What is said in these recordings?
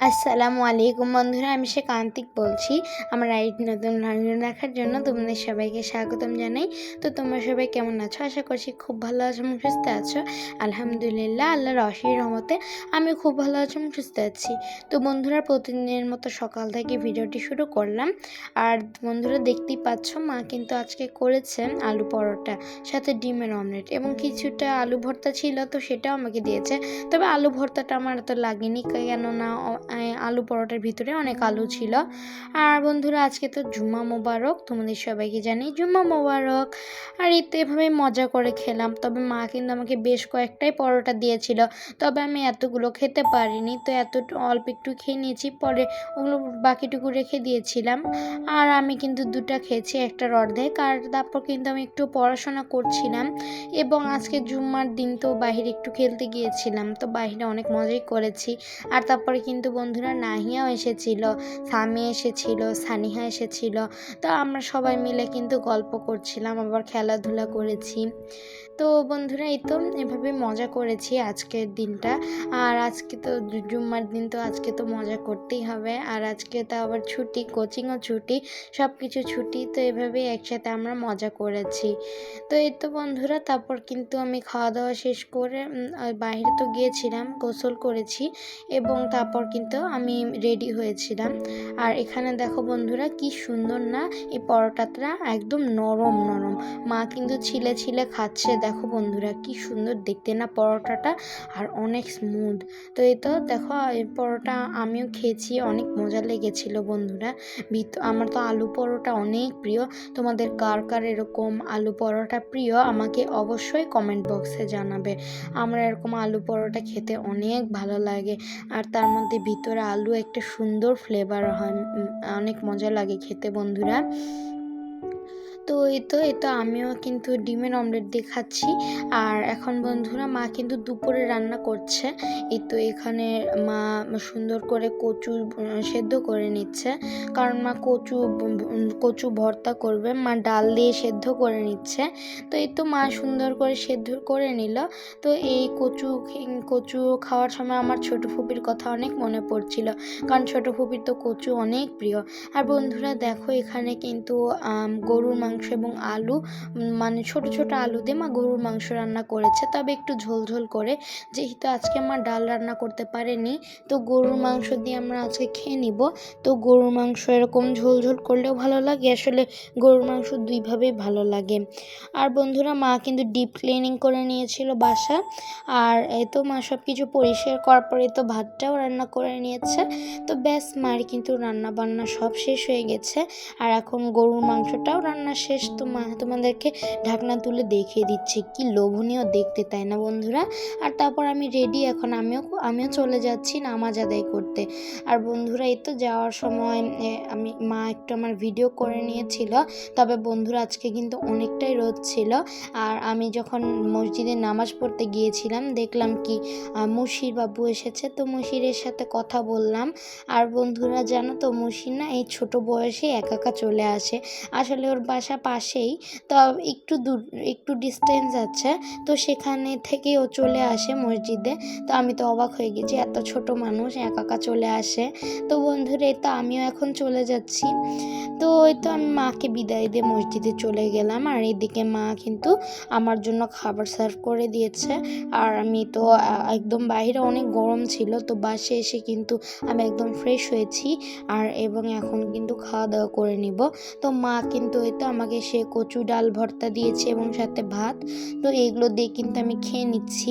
আসসালামু আলাইকুম বন্ধুরা আমি সে কান্তিক বলছি। আমার আরেকটি নতুন ভিডিও দেখার জন্য তোমাদের সবাইকে স্বাগতম জানাই। তো তোমরা সবাই কেমন আছো? আশা করছি খুব ভালো আছো এবং সুস্থ আছো। আলহামদুলিল্লাহ আল্লাহর অশীর রহমতে আমি খুব ভালো আছি এবং সুস্থ আছি। তো বন্ধুরা প্রতিদিনের মতো সকাল থেকে ভিডিওটি শুরু করলাম। আর বন্ধুরা দেখতেই পাচ্ছ মা কিন্তু আজকে করেছে আলু পরোটা সাথে ডিমের অমলেট এবং কিছুটা আলু ভর্তা ছিল তো সেটাও আমাকে দিয়েছে। তবে আলু ভর্তাটা আমার এত লাগেনি কেননা অ- আহ, আলু পরোটার ভিতরে অনেক আলু ছিল। আর বন্ধুরা আজকে তো জুম্মা মোবারক তোমাদের সবাইকে জানি জুম্মা মোবারক। আর এই তো এভাবে মজা করে খেলাম। তবে মা কিন্তু আমাকে বেশ কয়েকটাই পরোটা দিয়েছিল। তবে আমি এতগুলো খেতে পারিনি তো এত অল্প একটু খেয়ে নিয়েছি পরে ওগুলো বাকিটুকু রেখে দিয়েছিলাম। আর আমি কিন্তু দুটো খেয়েছি একটার অর্ধেক। আর তারপর কিন্তু আমি একটু পড়াশোনা করছিলাম। এবং আজকে জুম্মার দিন তো বাইরে একটু খেলতে গিয়েছিলাম তো বাইরে অনেক মজাই করেছি। আর তারপরে কিন্তু বন্ধুরা নাহিয়াও এসেছিল সামি এসেছিল, সানিহা এসেছিল। তো আমরা সবাই মিলে কিন্তু গল্প করছিলাম, আবার খেলাধুলা করেছি। তো বন্ধুরা এই তো এভাবে মজা করেছি আজকের দিনটা। আর আজকে তো জুম্মার দিন, তো আজকে তো মজা করতেই হবে। আর আজকে তো আবার ছুটি, কোচিংও ছুটি সব কিছু ছুটি, তো এভাবেই একসাথে আমরা মজা করেছি। তো এই তো বন্ধুরা, তারপর কিন্তু আমি খাওয়া দাওয়া শেষ করে বাইরে তো গিয়েছিলাম, গোসল করেছি। এবং তারপর কিন্তু আমি রেডি হয়েছিলাম। আর এখানে দেখো বন্ধুরা কি সুন্দর না, এই পরোটাটা একদম নরম নরম। মা কিন্তু ছিলে ছিলে খাচ্ছে। দেখো বন্ধুরা কি সুন্দর দেখতে না পরোটাটা, আর অনেক স্মুথ তো এই তো দেখো, এই পরোটা আমিও খেয়েছি, অনেক মজা লেগেছিল বন্ধুরা। ভিত আমার তো আলু পরোটা অনেক প্রিয়। তোমাদের কার কার এরকম আলু পরোটা প্রিয়, আমাকে অবশ্যই কমেন্ট বক্সে জানাবে। আমার এরকম আলু পরোটা খেতে অনেক ভালো লাগে। আর তার মধ্যে ভিতরে আলু একটা সুন্দর ফ্লেভার হয়। অনেক মজা লাগে খেতে বন্ধুরা। তো এই তো এই তো আমিও কিন্তু ডিমের অমলেট দিয়ে খাচ্ছি আর এখন বন্ধুরা মা কিন্তু দুপুরে রান্না করছে। এই তো এখানে মা সুন্দর করে কচু সেদ্ধ করে নিচ্ছে। কারণ মা কচু কচু ভর্তা করবে। মা ডাল দিয়ে সেদ্ধ করে নিচ্ছে। তো এই তো মা সুন্দর করে সেদ্ধ করে নিল। তো এই কচু কচু খাওয়ার সময় আমার ছোট ফুপির কথা অনেক মনে পড়ছিল। কারণ ছোট ফুপির তো কচু অনেক প্রিয়। আর বন্ধুরা দেখো এখানে কিন্তু গরুর মাংস এবং আলু মানে ছোট ছোট আলু দিয়ে মা গরুর মাংস রান্না করেছে। তবে একটু ঝোল ঝোল করে। যেহেতু আজকে আমার ডাল রান্না করতে পারেনি, তো গরুর মাংস দিয়ে আমরা আজকে খেয়ে নিব। তো গরুর মাংস এরকম ঝোল ঝোল করলেও ভালো লাগে, আসলে গরুর মাংস দুইভাবেই ভালো লাগে। আর বন্ধুরা, মা কিন্তু ডিপ ক্লিনিং করে নিয়েছিল বাসা। আর এই তো মা সব কিছু পরিষ্কার করার পরে তো ভাতটাও রান্না করে নিয়েছে। তো ব্যাস, মার কিন্তু রান্না বান্না সব শেষ হয়ে গেছে। আর এখন গরুর মাংসটাও রান্না শেষ তো মা তোমাদেরকে ঢাকনা তুলে দেখিয়ে দিচ্ছি। কি লোভনীয় দেখতে, তাই না বন্ধুরা? আর তারপর আমি রেডি এখন আমিও আমিও চলে যাচ্ছি নামাজ আদায় করতে। আর বন্ধুরা, এই তো যাওয়ার সময় আমি, মা একটু আমার ভিডিও করে নিয়েছিল। তবে বন্ধুরা, আজকে কিন্তু অনেকটাই রোদ ছিল। আর আমি যখন মসজিদে নামাজ পড়তে গিয়েছিলাম, দেখলাম কি মুশির বাবু এসেছে। তো মুশিরের সাথে কথা বললাম। আর বন্ধুরা, জানো তো, মুশির না এই ছোট বয়সে একা একা চলে আসে। আসলে ওর বাসা পাশেই, তো একটু দূর, একটু ডিস্টেন্স আছে, তো সেখানে থেকে ও চলে আসে মসজিদে। তো আমি তো অবাক হয়ে গেছি, এত ছোট মানুষ, একা একা চলে আসে। তো বন্ধুরা তো আমিও এখন চলে যাচ্ছি। তো ওই তো আমি মাকে বিদায় দিয়ে মসজিদে চলে গেলাম, আর এদিকে মা কিন্তু আমার জন্য খাবার সার্ভ করে দিয়েছে। আর আমি তো একদম বাইরে অনেক গরম ছিল, তো বাসে এসে কিন্তু আমি একদম ফ্রেশ হয়েছি, আর এবং এখন কিন্তু খাওয়া দাওয়া করে নিব। তো মা কিন্তু এই তো আমাকে সে কচু ডাল ভর্তা দিয়েছে এবং সাথে ভাত। তো এগুলো দিয়ে কিন্তু আমি খেয়ে নিচ্ছি।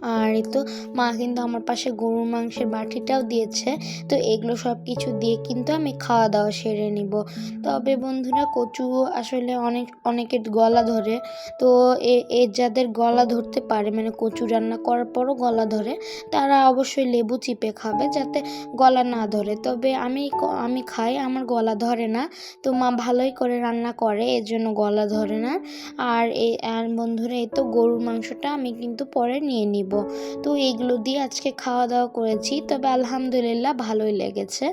আর এই তো মা কিন্তু আমার পাশে গরুর মাংসের বাটিটাও দিয়েছে। তো এগুলো সব কিছু দিয়ে কিন্তু আমি খাওয়া দাওয়া সেরে নিব। তবে বন্ধুরা, কচু আসলে অনেক, অনেকের গলা ধরে। তো এ- যাদের গলা ধরতে পারে মানে কচু রান্না করার পরও গলা ধরে, তারা অবশ্যই লেবু চিপে খাবে যাতে গলা না ধরে। তবে আমি আমি খাই, আমার গলা ধরে না। তো মা ভালোই করে রান্না করে, এর জন্য গলা ধরে না। আর এই আর বন্ধুরা, এই তো গরুর মাংসটা আমি কিন্তু পরে নিয়ে নিব। তো এইগুলো দিয়ে আজকে খাওয়া দাওয়া করেছি। তবে আলহামদুলিল্লাহ ভালোই লেগেছে।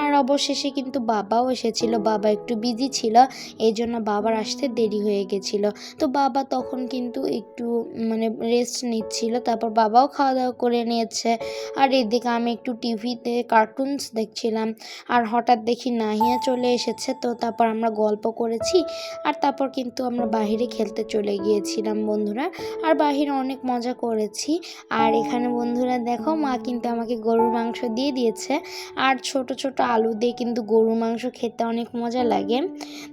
আর অবশেষে কিন্তু বাবাও এসেছিল। বাবা একটু বিজি ছিল। এই জন্য বাবার আসতে দেরি হয়ে গেছিল। তো বাবা তখন কিন্তু একটু মানে রেস্ট নিচ্ছিল। তারপর বাবাও খাওয়া দাওয়া করে নিয়েছে। আর এদিকে আমি একটু টিভিতে কার্টুনস দেখছিলাম। আর হঠাৎ দেখি নাহিয়া চলে এসেছে। তো তারপর আমরা গল্প করেছি। আর তারপর কিন্তু আমরা বাইরে খেলতে চলে গিয়েছিলাম বন্ধুরা। আর বাহিরে অনেক মজা করেছি। আর এখানে বন্ধুরা দেখো, মা কিন্তু আমাকে গরুর মাংস দিয়ে দিয়েছে। আর ছোট ছোট আলু দিয়ে কিন্তু গরুর মাংস খেতে অনেক মজা লাগে।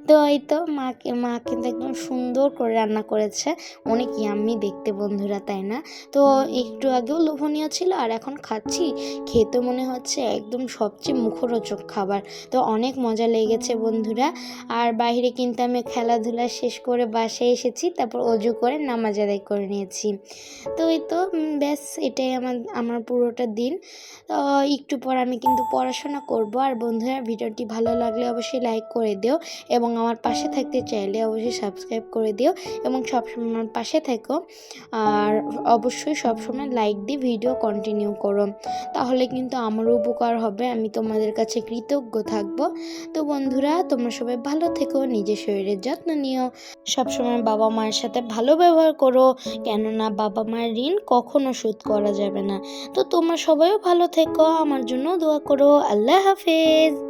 তো এই তো মাকে, মা কিন্তু একদম সুন্দর করে রান্না করেছে। অনেক ইয়াম্মি দেখতে বন্ধুরা, তাই না? তো একটু আগেও লোভনীয় ছিল, আর এখন খাচ্ছি। খেতে মনে হচ্ছে একদম সবচেয়ে মুখরোচক খাবার। তো অনেক মজা লেগেছে বন্ধুরা। আর বাইরে কিন্তু আমি খেলাধুলা শেষ করে বাসায় এসেছি, তারপর অজু করে নামাজ আদায় করে নিয়েছি। তো এই তো ব্যাস, এটাই আমার আমার পুরোটা দিন। একটু পর আমি কিন্তু পড়াশোনা করব। আর বন্ধুরা, ভিডিওটি ভালো লাগলে অবশ্যই লাইক করে দিও এবং আমার পাশে থাকতে চাইলে অবশ্যই সাবস্ক্রাইব করে দিও এবং সবসময় আমার পাশে থেকো। আর অবশ্যই সবসময় লাইক দিয়ে ভিডিও কন্টিনিউ করো। তাহলে কিন্তু আমারও উপকার হবে, আমি তোমাদের কাছে কৃতজ্ঞ থাকব। তো বন্ধুরা, তোমরা সবাই ভালো থেকো, নিজের শরীরের যত্ন নিও। সবসময় বাবা মায়ের সাথে ভালো ব্যবহার করো, কেননা বাবা মায়ের ঋণ কখনো শোধ করা যাবে না। তো তোমরা সবাইও ভালো থেকো, আমার জন্য দোয়া করো। আল্লাহ হাফেজ।